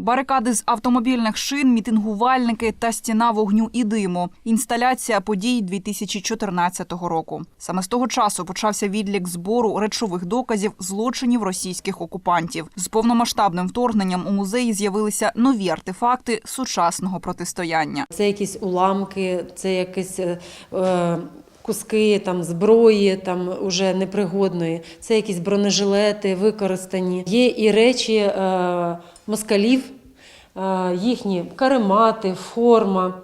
Барикади з автомобільних шин, мітингувальники та стіна вогню і диму. Інсталяція подій 2014 року. Саме з того часу почався відлік збору речових доказів злочинів російських окупантів. З повномасштабним вторгненням у музеї з'явилися нові артефакти сучасного протистояння. Це якісь уламки, це якісь е, е, куски там, зброї там, уже непригодної, це якісь бронежилети використані. Є і речі е, москалів, е, їхні каремати, форма.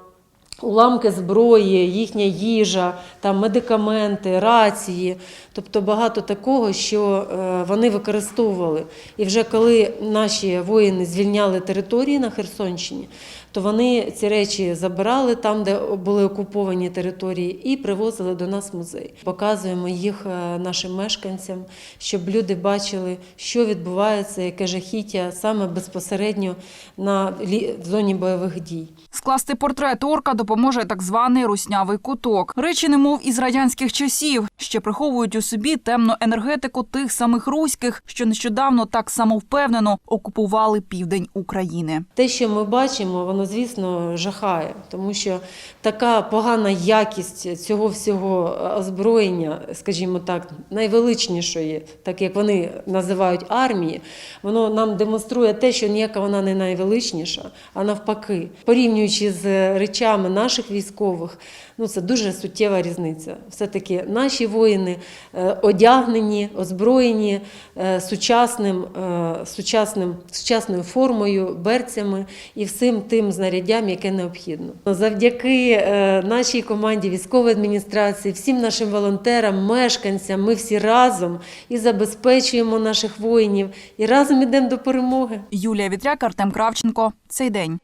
Уламки зброї, їхня їжа, там медикаменти, рації, тобто багато такого, що е, вони використовували. І вже коли наші воїни звільняли території на Херсонщині, то вони ці речі забирали там, де були окуповані території, і привозили до нас в музей. Показуємо їх е, нашим мешканцям, щоб люди бачили, що відбувається, яке жахіття саме безпосередньо на в зоні бойових дій. Скласти портрет орка допоможе так званий руснявий куток. Речі, немов із радянських часів, ще приховують у собі темну енергетику тих самих руських, що нещодавно так самовпевнено окупували південь України. Те, що ми бачимо, воно, звісно, жахає, тому що така погана якість цього всього озброєння, скажімо так, найвеличнішої, так як вони називають армії, воно нам демонструє те, що ніяка вона не найвеличніша, а навпаки, порівнюючи з речами наших військових, ну це дуже суттєва різниця. Все-таки наші воїни е, одягнені, озброєні е, сучасним, е, сучасним, сучасною формою, берцями і всім тим знаряддям, яке необхідно. Завдяки нашій команді військової адміністрації, всім нашим волонтерам, мешканцям, ми всі разом і забезпечуємо наших воїнів, і разом ідемо до перемоги. Юлія Вітряк, Артем Кравченко. Цей день.